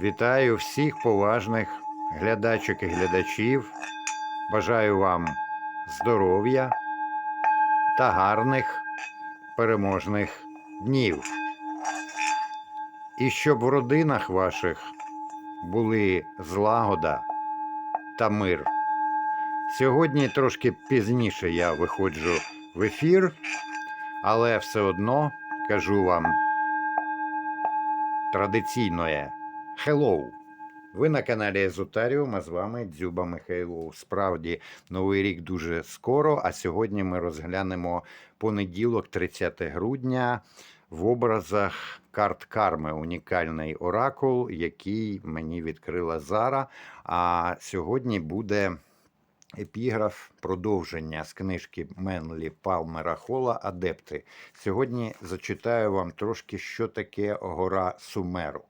Вітаю всіх поважних глядачок і глядачів. Бажаю вам здоров'я та гарних переможних днів. І щоб в родинах ваших були злагода та мир. Сьогодні трошки пізніше я виходжу в ефір, але все одно кажу вам традиційне Hello! Ви на каналі Езотаріум, а з вами Дзюба Михайлов. Справді, новий рік дуже скоро, а сьогодні ми розглянемо понеділок, 30 грудня, в образах карт карми, унікальний оракул, який мені відкрила Зара. А сьогодні буде епіграф продовження з книжки Менлі Палмера Хола Адепти. Сьогодні зачитаю вам трошки, що таке гора Сумеру.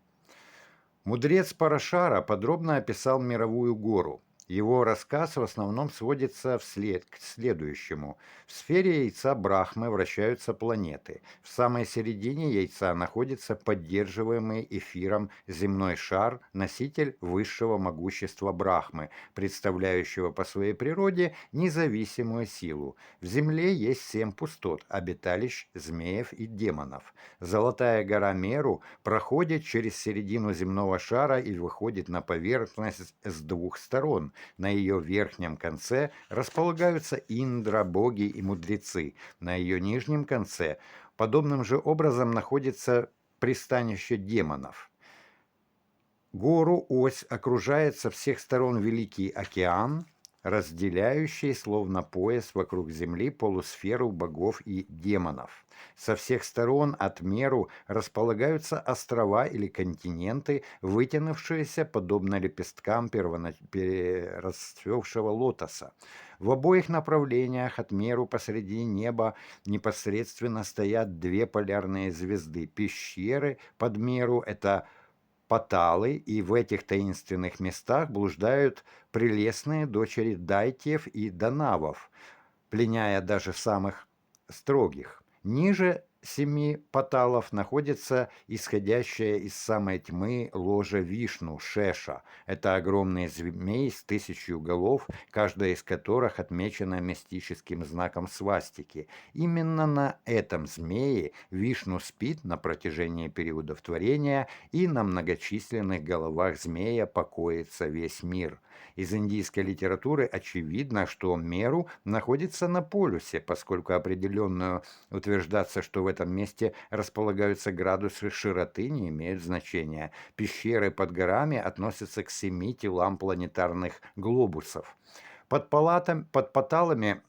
Мудрец Парашара подробно описал мировую гору. Его рассказ в основном сводится вслед, к следующему. В сфере яйца Брахмы вращаются планеты. В самой середине яйца находится поддерживаемый эфиром земной шар, носитель высшего могущества Брахмы, представляющего по своей природе независимую силу. В Земле есть семь пустот, обиталищ змеев и демонов. Золотая гора Меру проходит через середину земного шара и выходит на поверхность с двух сторон. На ее верхнем конце располагаются Индра, боги и мудрецы. На ее нижнем конце подобным же образом находится пристанище демонов. Гору ось окружает со всех сторон Великий океан, разделяющий словно пояс вокруг Земли полусферу богов и демонов. Со всех сторон от меру располагаются острова или континенты, вытянувшиеся подобно лепесткам первонач... расцвевшего лотоса. В обоих направлениях от меру посреди неба непосредственно стоят две полярные звезды. Пещеры под меру – это Паталы, и в этих таинственных местах блуждают прелестные дочери Дайтьев и Данавов, пленяя даже самых строгих. Ниже семи паталов находится исходящая из самой тьмы ложа Вишну, Шеша. Это огромный змей с тысячью голов, каждая из которых отмечена мистическим знаком свастики. Именно на этом змее Вишну спит на протяжении периодов творения, и на многочисленных головах змея покоится весь мир. Из индийской литературы очевидно, что Меру находится на полюсе, поскольку определенную утверждаться, что в этом месте располагаются градусы широты, не имеют значения. Пещеры под горами относятся к семи телам планетарных глобусов. Под, палатом, под поталами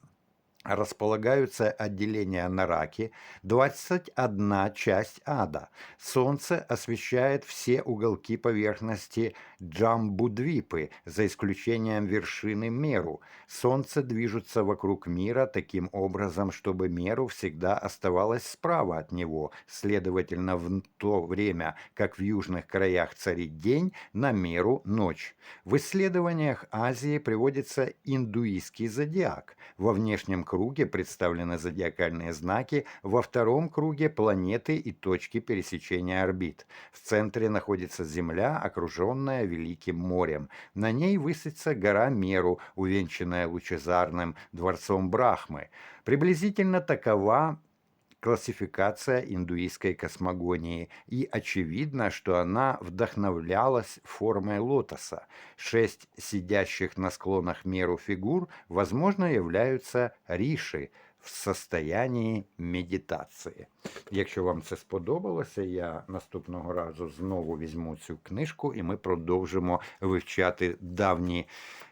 располагаются отделения Нараки, 21 часть ада. Солнце освещает все уголки поверхности Джамбудвипы, за исключением вершины Меру. Солнце движется вокруг мира таким образом, чтобы Меру всегда оставалось справа от него. Следовательно, в то время, как в южных краях царит день, на Меру ночь. В исследованиях Азии приводится индуистский зодиак. Во внешнем круге представлены зодиакальные знаки, во втором круге планеты и точки пересечения орбит. В центре находится Земля, окруженная Великим морем. На ней высится гора Меру, увенчанная лучезарным дворцом Брахмы. Приблизительно такова классификация индуистской космогонии, и очевидно, что она вдохновлялась формой лотоса. Шесть сидящих на склонах меру фигур, возможно, являются риши в состоянии медитації. Якщо вам це сподобалося, я наступного разу знову візьму цю книжку, і ми продовжимо вивчати давні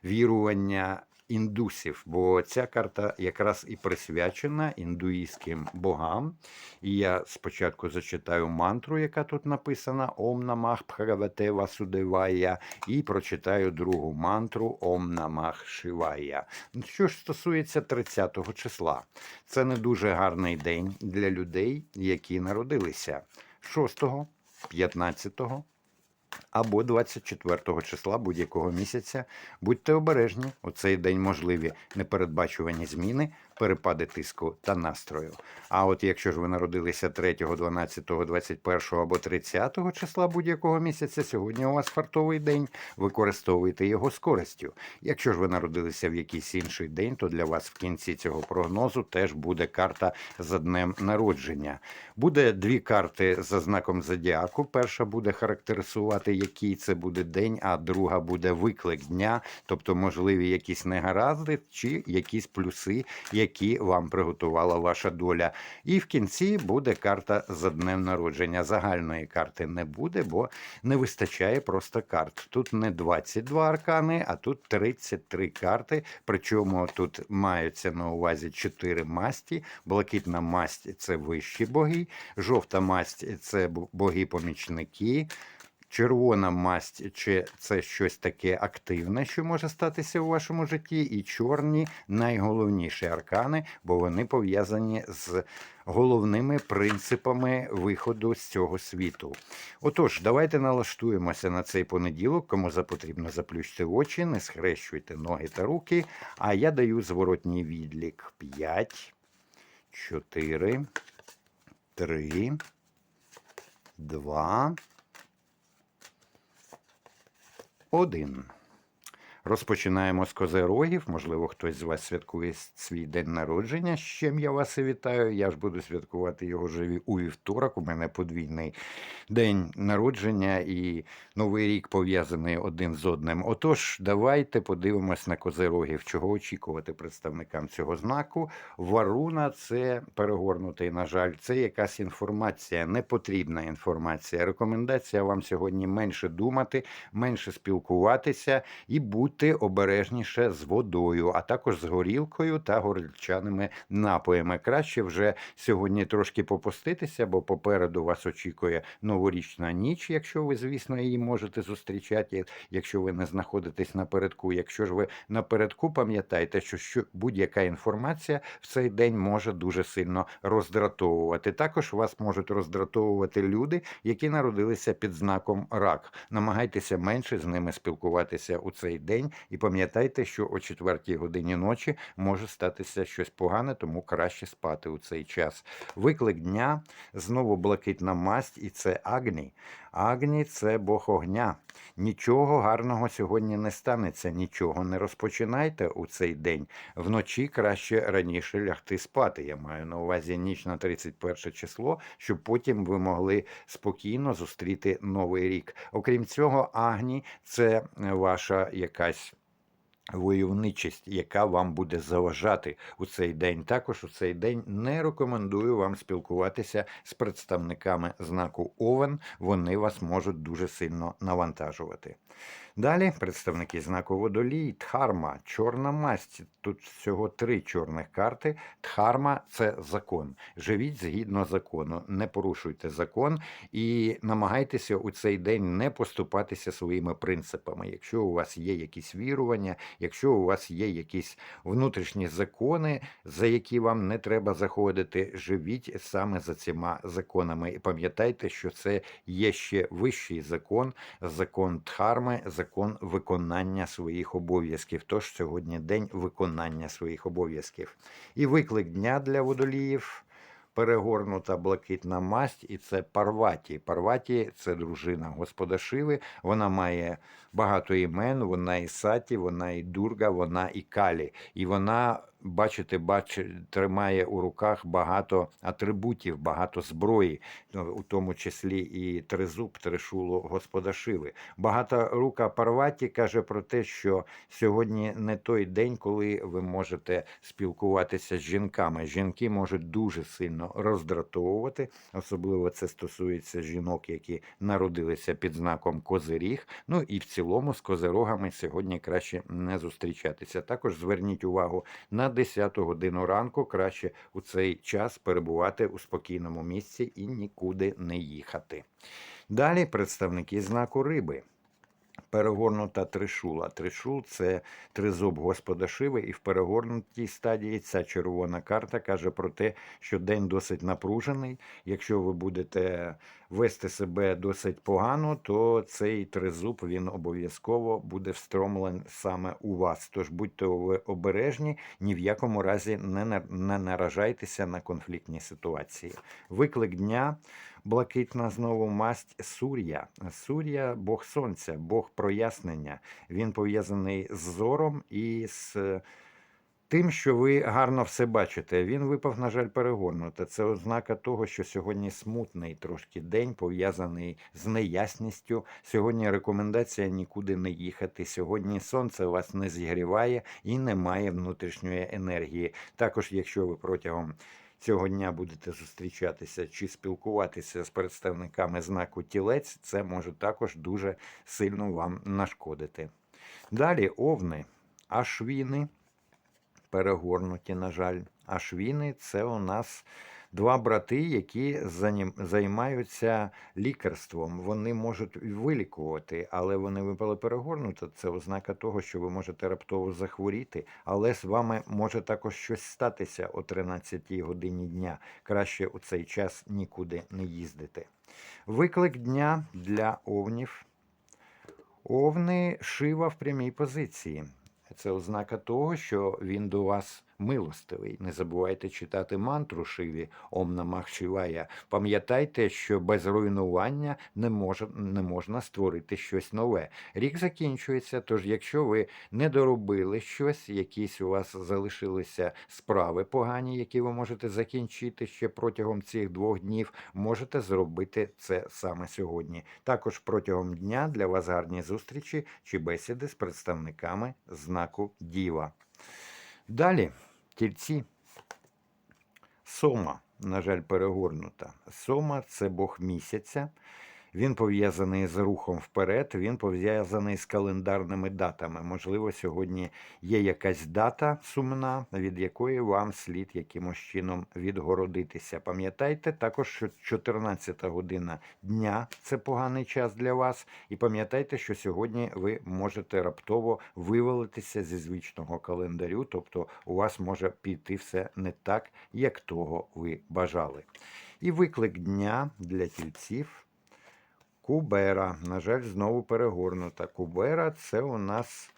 вірування індусів, бо ця карта якраз і присвячена індуїстським богам. І я спочатку зачитаю мантру, яка тут написана Ом Намах Бхагавате Васудевая, і прочитаю другу мантру Ом Намах Шивая. Що ж стосується 30 числа, це не дуже гарний день для людей, які народилися 6, 15, або 24 числа будь-якого місяця. Будьте обережні, у цей день можливі непередбачувані зміни, перепади тиску та настрою. А от якщо ж ви народилися 3, 12, 21 або 30 числа будь-якого місяця, сьогодні у вас фартовий день, використовуйте його з користю. Якщо ж ви народилися в якийсь інший день, то для вас в кінці цього прогнозу теж буде карта за днем народження. Буде дві карти за знаком зодіаку. Перша буде характеризувати, який це буде день, а друга буде виклик дня, тобто можливі якісь негаразди чи якісь плюси, вам приготувала ваша доля. І в кінці буде карта за днем народження. Загальної карти не буде, бо не вистачає просто карт. Тут не 22 аркани, а тут 33 карти. Причому тут маються на увазі 4 масті. Блакитна масть це вищі боги, жовта масть це боги-помічники. Червона масть чи це щось таке активне, що може статися у вашому житті, і чорні найголовніші аркани, бо вони пов'язані з головними принципами виходу з цього світу. Отож, давайте налаштуємося на цей понеділок. Кому запотрібно заплющити очі, не схрещуйте ноги та руки. А я даю зворотній відлік: 5, 4, 3, 2, один. Розпочинаємо з козерогів. Можливо, хтось з вас святкує свій день народження. З чим я вас і вітаю. Я ж буду святкувати його вже у вівторок. У мене подвійний день народження і новий рік пов'язаний один з одним. Отож, давайте подивимось на козерогів, чого очікувати представникам цього знаку. Варуна це перегорнутий, на жаль, це якась інформація, непотрібна інформація. Рекомендація вам сьогодні менше думати, менше спілкуватися і будь будьте обережніше з водою, а також з горілкою та горілчаними напоями. Краще вже сьогодні трошки попуститися, бо попереду вас очікує новорічна ніч, якщо ви, звісно, її можете зустрічати, якщо ви не знаходитесь напередку. Якщо ж ви напередку, пам'ятайте, що, що будь-яка інформація в цей день може дуже сильно роздратовувати. Також вас можуть роздратовувати люди, які народилися під знаком рак. Намагайтеся менше з ними спілкуватися у цей день день. І пам'ятайте, що о четвертій годині ночі може статися щось погане, тому краще спати у цей час. Виклик дня знову блакитна масть, і це Агні. Агні це Бог огня. Нічого гарного сьогодні не станеться, нічого не розпочинайте у цей день. Вночі краще раніше лягти спати. Я маю на увазі ніч на 31 число, щоб потім ви могли спокійно зустріти новий рік. Окрім цього, Агні це ваша якась. Войовничість, яка вам буде заважати у цей день. Також у цей день не рекомендую вам спілкуватися з представниками знаку Овен. Вони вас можуть дуже сильно навантажувати. Далі представники знаку водолій, Дхарма, чорна масть. Тут всього три чорних карти. Дхарма це закон. Живіть згідно закону, не порушуйте закон і намагайтеся у цей день не поступатися своїми принципами. Якщо у вас є якісь вірування, якщо у вас є якісь внутрішні закони, за які вам не треба заходити, живіть саме за цими законами. І пам'ятайте, що це є ще вищий закон, закон Дхарми, закон виконання своїх обов'язків. Тож сьогодні день виконання своїх обов'язків. І виклик дня для водоліїв. Перегорнута блакитна масть, і це Парваті. Парваті це дружина Господа Шиви. Вона має багато імен. Вона і саті, вона і дурга, вона і калі. І вона бачите, бач, тримає у руках багато атрибутів, багато зброї, ну, у тому числі і тризуб, тришулу Господа Шиви. Багата рука Парваті каже про те, що сьогодні не той день, коли ви можете спілкуватися з жінками. Жінки можуть дуже сильно роздратовувати, особливо це стосується жінок, які народилися під знаком Козиріг. Ну і в цілому з козирогами сьогодні краще не зустрічатися. Також зверніть увагу на 10 годину ранку краще у цей час перебувати у спокійному місці і нікуди не їхати. Далі представники знаку риби. Перегорнута тришула. Тришул це тризуб Господа Шиви, і в перегорнутій стадії ця червона карта каже про те, що день досить напружений. Якщо ви будете вести себе досить погано, то цей тризуб він обов'язково буде встромлений саме у вас. Тож будьте обережні, ні в якому разі не наражайтеся на конфліктні ситуації. Виклик дня. Блакитна знову масть Сур'я. Сур'я Бог сонця, Бог прояснення. Він пов'язаний з зором і з е, тим, що ви гарно все бачите. Він випав, на жаль, перегорнуто. Це ознака того, що сьогодні смутний трошки день, пов'язаний з неясністю. Сьогодні рекомендація нікуди не їхати. Сьогодні сонце вас не зігріває і немає внутрішньої енергії. Також, якщо ви протягом цього дня будете зустрічатися чи спілкуватися з представниками знаку тілець, це може також дуже сильно вам нашкодити. Далі овни, ашвіни, перегорнуті, на жаль. Ашвіни це у нас два брати, які займаються лікарством. Вони можуть вилікувати, але вони випали перегорнуто. Це ознака того, що ви можете раптово захворіти, але з вами може також щось статися о 13 годині дня. Краще у цей час нікуди не їздити. Виклик дня для овнів. Овни шива в прямій позиції. Це ознака того, що він до вас милостивий. Не забувайте читати мантру Шиві Ом Намах Шивая. Пам'ятайте, що без руйнування не, може, не можна створити щось нове. Рік закінчується, тож якщо ви не доробили щось, якісь у вас залишилися справи погані, які ви можете закінчити ще протягом цих двох днів, можете зробити це саме сьогодні. Також протягом дня для вас гарні зустрічі чи бесіди з представниками знаку Діва. Далі, тільці. Сома, на жаль, перегорнута. Сома це Бог місяця. Він пов'язаний з рухом вперед, він пов'язаний з календарними датами. Можливо, сьогодні є якась дата сумна, від якої вам слід якимось чином відгородитися. Пам'ятайте також, що 14 година дня це поганий час для вас. І пам'ятайте, що сьогодні ви можете раптово вивалитися зі звичного календарю, тобто у вас може піти все не так, як того ви бажали. І виклик дня для тільців. Кубера, на жаль, знову перегорнута. Кубера це у нас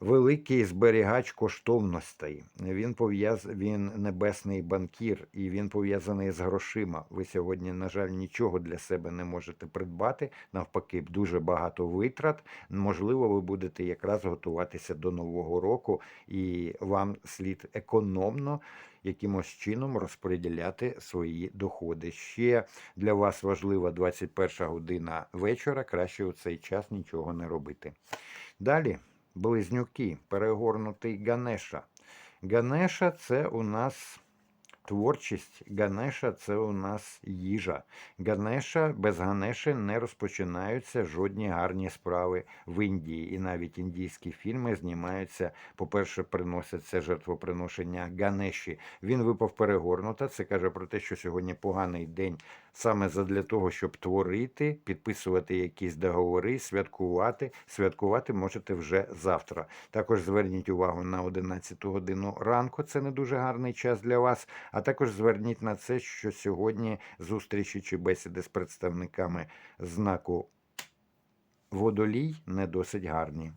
великий зберігач коштовностей. Він пов'яз... він небесний банкір і він пов'язаний з грошима. Ви сьогодні, на жаль, нічого для себе не можете придбати. Навпаки, дуже багато витрат. Можливо, ви будете якраз готуватися до нового року, і вам слід економно. Якимось чином розподіляти свої доходи. Ще для вас важлива 21 година вечора. Краще у цей час нічого не робити. Далі близнюки, перегорнутий Ганеша. Ганеша це у нас творчість, Ганеша це у нас їжа. Ганеша без Ганеші не розпочинаються жодні гарні справи в Індії. І навіть індійські фільми знімаються. По-перше, приносяться жертвоприношення Ганеші. Він випав перегорнута. Це каже про те, що сьогодні поганий день саме задля того, щоб творити, підписувати якісь договори, святкувати. Святкувати можете вже завтра. Також зверніть увагу на 11 годину ранку. Це не дуже гарний час для вас. А також зверніть на це, що сьогодні зустрічі чи бесіди з представниками знаку водолій не досить гарні.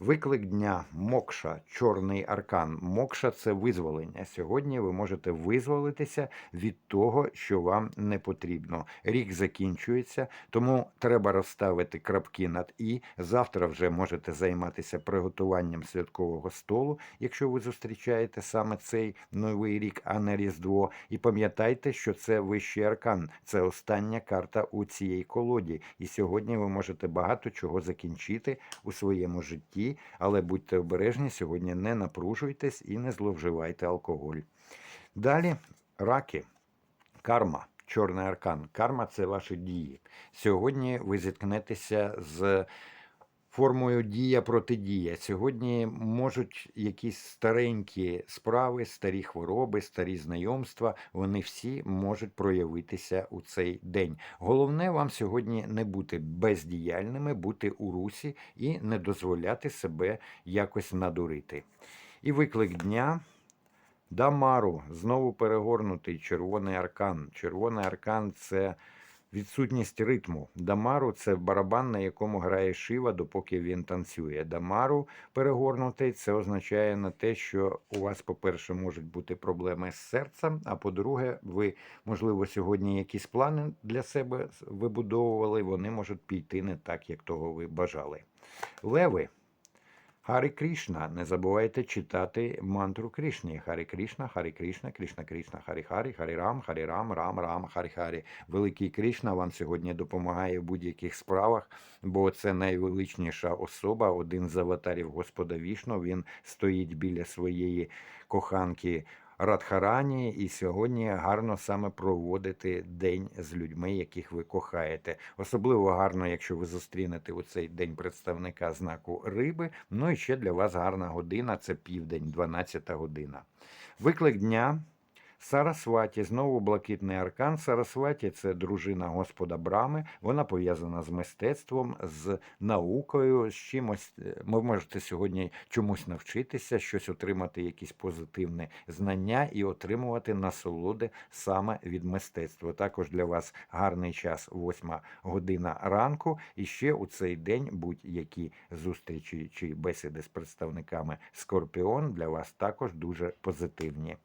Виклик дня Мокша, чорний аркан. Мокша це визволення. Сьогодні ви можете визволитися від того, що вам не потрібно. Рік закінчується, тому треба розставити крапки над і. Завтра вже можете займатися приготуванням святкового столу, якщо ви зустрічаєте саме цей новий рік, а не Різдво. І пам'ятайте, що це вищий аркан, це остання карта у цій колоді. І сьогодні ви можете багато чого закінчити у своєму житті, але будьте обережні, сьогодні не напружуйтесь і не зловживайте алкоголь. Далі раки, карма. Чорний аркан. Карма це ваші дії. Сьогодні ви зіткнетеся з формою дія протидія. Сьогодні можуть якісь старенькі справи, старі хвороби, старі знайомства. Вони всі можуть проявитися у цей день. Головне вам сьогодні не бути бездіяльними, бути у русі і не дозволяти себе якось надурити. І виклик дня. Дамару знову перегорнутий червоний аркан. Червоний аркан це відсутність ритму. Дамару це барабан, на якому грає шива, допоки він танцює. Дамару перегорнутий це означає на те, що у вас, по-перше, можуть бути проблеми з серцем. А по-друге, ви, можливо, сьогодні якісь плани для себе вибудовували. Вони можуть піти не так, як того ви бажали. Леви. Харі Крішна. Не забувайте читати мантру Крішні. Харі Крішна, Харі Крішна, Крішна Крішна, Харі Харі, Харі Рам, Харі Рам, Рам, Рам, Харі Харі. Великий Крішна вам сьогодні допомагає в будь-яких справах, бо це найвеличніша особа, один з аватарів Господа Вішну. Він стоїть біля своєї коханки. Радхарані, і сьогодні гарно саме проводити день з людьми, яких ви кохаєте. Особливо гарно, якщо ви зустрінете у цей день представника знаку риби. Ну і ще для вас гарна година це південь, 12 година. Виклик дня. Сарасваті, знову блакитний аркан. Сарасваті це дружина Господа Брами. Вона пов'язана з мистецтвом, з наукою, з чимось. е, Ви можете сьогодні чомусь навчитися, щось отримати, якісь позитивні знання і отримувати насолоди саме від мистецтва. Також для вас гарний час, 8 година ранку. І ще у цей день будь-які зустрічі чи бесіди з представниками Скорпіон для вас також дуже позитивні.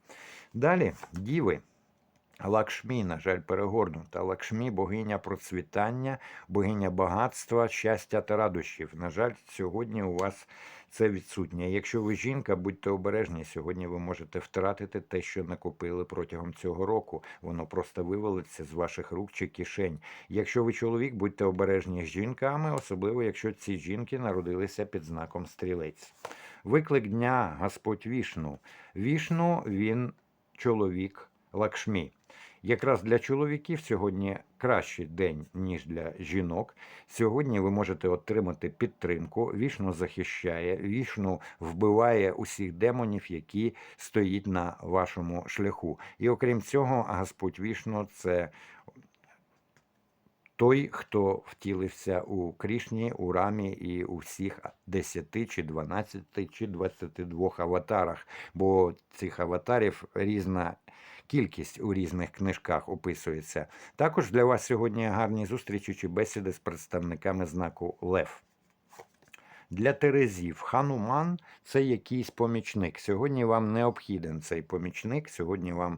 Далі, діви. Лакшмі, на жаль, перегорнута. Лакшмі богиня процвітання, богиня багатства, щастя та радощів. На жаль, сьогодні у вас це відсутнє. Якщо ви жінка, будьте обережні. Сьогодні ви можете втратити те, що накопили протягом цього року. Воно просто вивалиться з ваших рук чи кишень. Якщо ви чоловік, будьте обережні з жінками, особливо якщо ці жінки народилися під знаком стрілець. Виклик дня Господь Вішну. Вішну він чоловік Лакшмі. Якраз для чоловіків сьогодні кращий день, ніж для жінок. Сьогодні ви можете отримати підтримку. Вішну захищає, вішну вбиває усіх демонів, які стоїть на вашому шляху. І окрім цього, Господь Вішну це той, хто втілився у Крішні, у Рамі і у всіх 10 чи 12 чи 22 аватарах, бо цих аватарів різна кількість у різних книжках описується. Також для вас сьогодні гарні зустрічі чи бесіди з представниками знаку Лев. Для Терезів Хануман це якийсь помічник. Сьогодні вам необхіден цей помічник. Сьогодні вам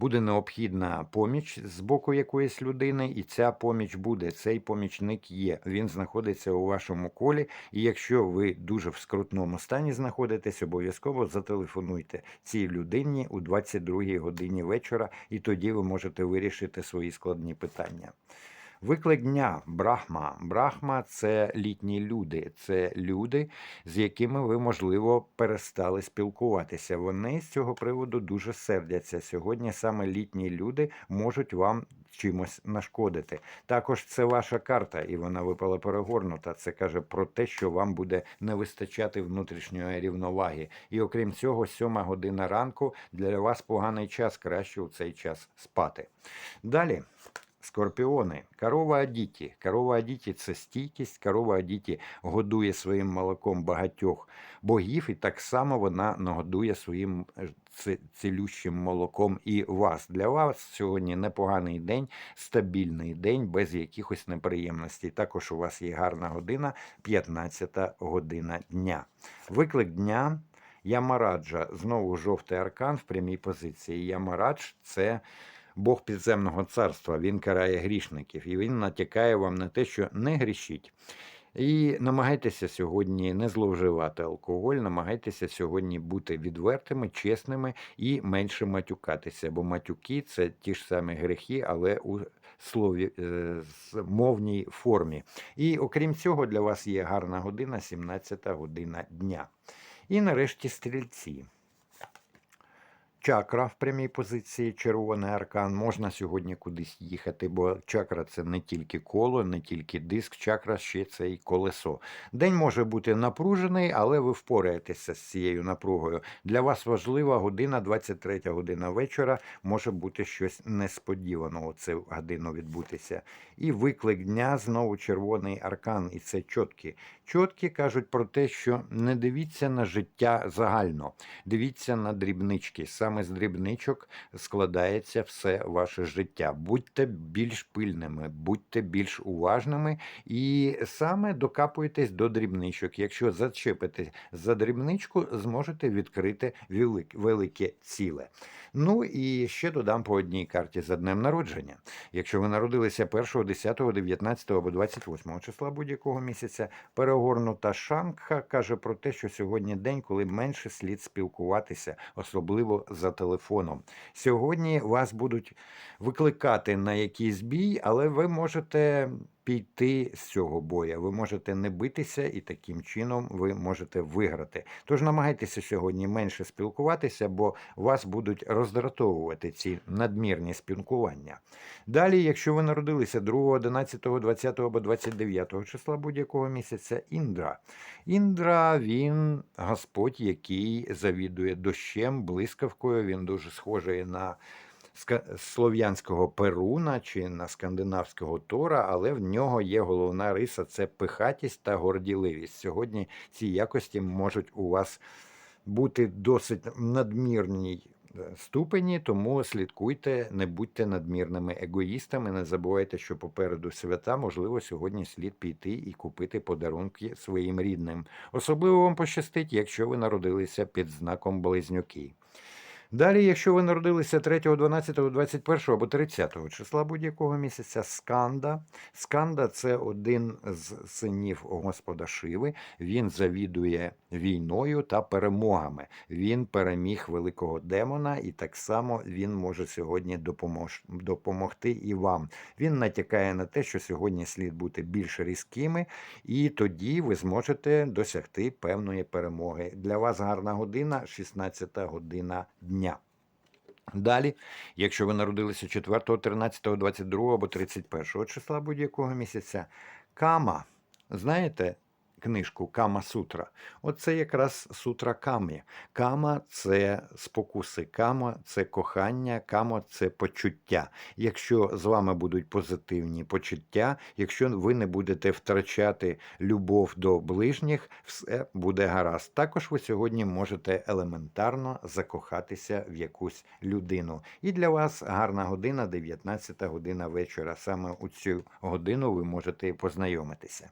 буде необхідна поміч з боку якоїсь людини, і ця поміч буде. Цей помічник є. Він знаходиться у вашому колі. І якщо ви дуже в скрутному стані знаходитесь, обов'язково зателефонуйте цій людині у 22 годині вечора, і тоді ви можете вирішити свої складні питання. Виклик дня Брахма. Брахма це літні люди. Це люди, з якими ви, можливо, перестали спілкуватися. Вони з цього приводу дуже сердяться. Сьогодні саме літні люди можуть вам чимось нашкодити. Також це ваша карта, і вона випала перегорнута. Це каже про те, що вам буде не вистачати внутрішньої рівноваги. І окрім цього, сьома година ранку для вас поганий час, краще у цей час спати. Далі. Скорпіони, корова Адіті. Корова Адіті це стійкість. Корова Адіті годує своїм молоком багатьох богів, і так само вона нагодує своїм е, цілющим молоком і вас. Для вас сьогодні непоганий день, стабільний день, без якихось неприємностей. Також у вас є гарна година, 15 година дня. Виклик дня. Ямараджа, знову жовтий аркан в прямій позиції. Ямарадж це Бог підземного царства, він карає грішників, і він натякає вам на те, що не грішіть. І намагайтеся сьогодні не зловживати алкоголь, намагайтеся сьогодні бути відвертими, чесними і менше матюкатися, бо матюки це ті ж самі грехи, але у слові е, мовній формі. І окрім цього, для вас є гарна година, 17 година дня. І нарешті стрільці. Чакра в прямій позиції, червоний аркан. Можна сьогодні кудись їхати, бо чакра це не тільки коло, не тільки диск, чакра ще це і колесо. День може бути напружений, але ви впораєтеся з цією напругою. Для вас важлива година, 23 година вечора, може бути щось несподіваного цю годину відбутися. І виклик дня знову червоний аркан, і це чоткі. Чоткі кажуть про те, що не дивіться на життя загально, дивіться на дрібнички. Саме з дрібничок складається все ваше життя. Будьте більш пильними, будьте більш уважними і саме докапуйтесь до дрібничок. Якщо зачепитесь за дрібничку, зможете відкрити велике ціле. Ну і ще додам по одній карті за днем народження. Якщо ви народилися 1, 10, 19 або 28 числа будь-якого місяця, перегорнута шангха каже про те, що сьогодні день, коли менше слід спілкуватися, особливо за телефоном. Сьогодні вас будуть викликати на якийсь бій, але ви можете піти з цього боя. Ви можете не битися, і таким чином ви можете виграти. Тож намагайтеся сьогодні менше спілкуватися, бо вас будуть роздратовувати ці надмірні спілкування. Далі, якщо ви народилися 2, 11, 20 або 29 числа будь-якого місяця, Індра. Індра він Господь, який завідує дощем, блискавкою. Він дуже схожий на слов'янського Перуна чи на скандинавського Тора, але в нього є головна риса це пихатість та горділивість. Сьогодні ці якості можуть у вас бути досить надмірній е, ступені, тому слідкуйте, не будьте надмірними егоїстами. Не забувайте, що попереду свята, можливо, сьогодні слід піти і купити подарунки своїм рідним. Особливо вам пощастить, якщо ви народилися під знаком близнюки. Далі, якщо ви народилися 3, 12, 21 або 30 числа будь-якого місяця, сканда. Сканда це один з синів Господа Шиви. Він завідує війною та перемогами. Він переміг великого демона, і так само він може сьогодні допомож... допомогти і вам. Він натякає на те, що сьогодні слід бути більш різкими, і тоді ви зможете досягти певної перемоги. Для вас гарна година 16 година дня. Далі, якщо ви народилися 4, 13, 22 або 31 числа будь-якого місяця, кама, знаєте книжку Кама Сутра? Оце якраз сутра камі. Кама це спокуси, кама це кохання, кама це почуття. Якщо з вами будуть позитивні почуття, якщо ви не будете втрачати любов до ближніх, все буде гаразд. Також ви сьогодні можете елементарно закохатися в якусь людину. І для вас гарна година, 19 година вечора. Саме у цю годину ви можете познайомитися.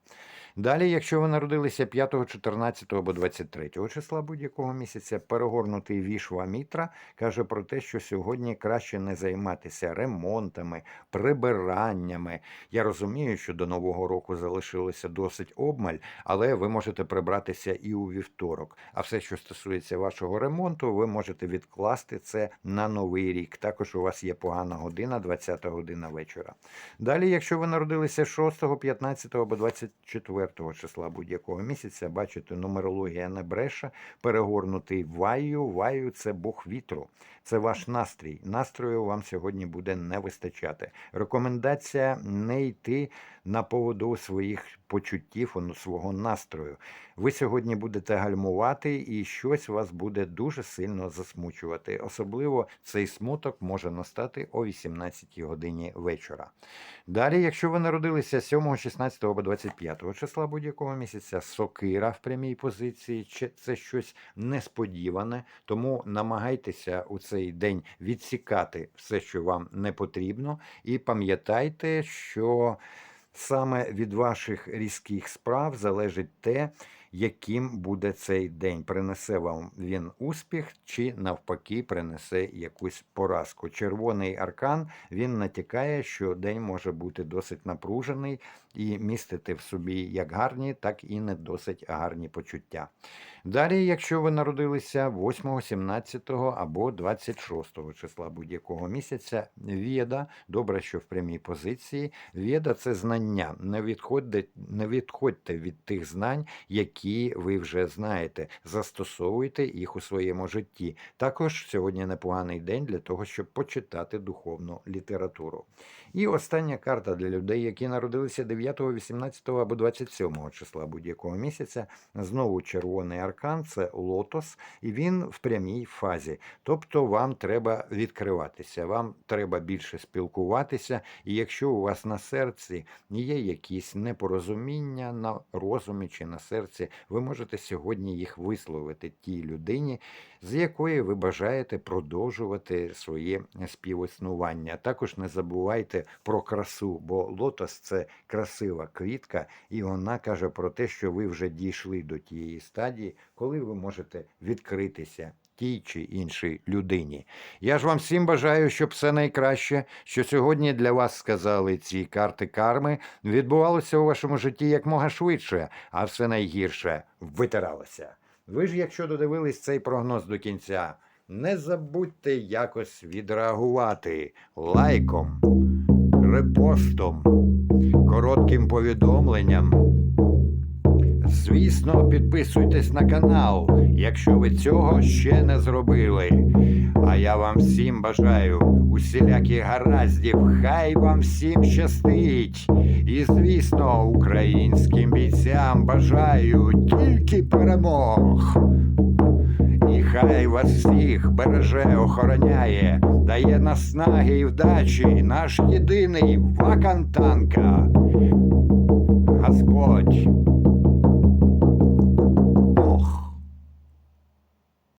Далі, якщо ви народилися 5, 14 або 23 числа будь-якого місяця, перегорнутий вішва мітра каже про те, що сьогодні краще не займатися ремонтами, прибираннями. Я розумію, що до нового року залишилося досить обмаль, але ви можете прибратися і у вівторок. А все, що стосується вашого ремонту, ви можете відкласти це на новий рік. Також у вас є погана година, 20 година вечора. Далі, якщо ви народилися 6, 15 або 24 числа будь-якого місяця, бачите, нумерологія не бреше, перегорнутий ваю. Ваю це Бог вітру. Це ваш настрій. Настрою вам сьогодні буде не вистачати. Рекомендація не йти на поводу своїх почуттів, свого настрою. Ви сьогодні будете гальмувати, і щось вас буде дуже сильно засмучувати. Особливо цей смуток може настати о 18 годині вечора. Далі, якщо ви народилися 7, 16 або 25 числа будь-якого місяця, сокира в прямій позиції, чи це щось несподіване, тому намагайтеся у цей день відсікати все, що вам не потрібно, і пам'ятайте, що саме від ваших різких справ залежить те, яким буде цей день. Принесе вам він успіх чи навпаки принесе якусь поразку. Червоний аркан він натякає, що день може бути досить напружений і містити в собі як гарні, так і не досить гарні почуття. Далі, якщо ви народилися 8, 17 або 26 числа будь-якого місяця, Віда, добре, що в прямій позиції. Віда це знання. Не відходьте, не відходьте від тих знань, які ви вже знаєте. Застосовуйте їх у своєму житті. Також сьогодні непоганий день для того, щоб почитати духовну літературу. І остання карта для людей, які народилися 9, 18 або 27 числа будь-якого місяця. Знову червоний аркан це лотос, і він в прямій фазі. Тобто вам треба відкриватися, вам треба більше спілкуватися. І якщо у вас на серці є якісь непорозуміння на розумі чи на серці, ви можете сьогодні їх висловити тій людині, з якої ви бажаєте продовжувати своє співіснування. Також не забувайте про красу, бо лотос це красива квітка, і вона каже про те, що ви вже дійшли до тієї стадії, коли ви можете відкритися. Тій чи іншій людині. Я ж вам всім бажаю, щоб все найкраще, що сьогодні для вас сказали ці карти карми, відбувалося у вашому житті якмога швидше, а все найгірше витиралося. Ви ж, якщо додивились цей прогноз до кінця, не забудьте якось відреагувати лайком, репостом, коротким повідомленням. Звісно, підписуйтесь на канал, якщо ви цього ще не зробили. А я вам всім бажаю усіляких гараздів, хай вам всім щастить. І, звісно, українським бійцям бажаю тільки перемог. І хай вас всіх береже, охороняє, дає наснаги і вдачі наш єдиний вакантанка. Господь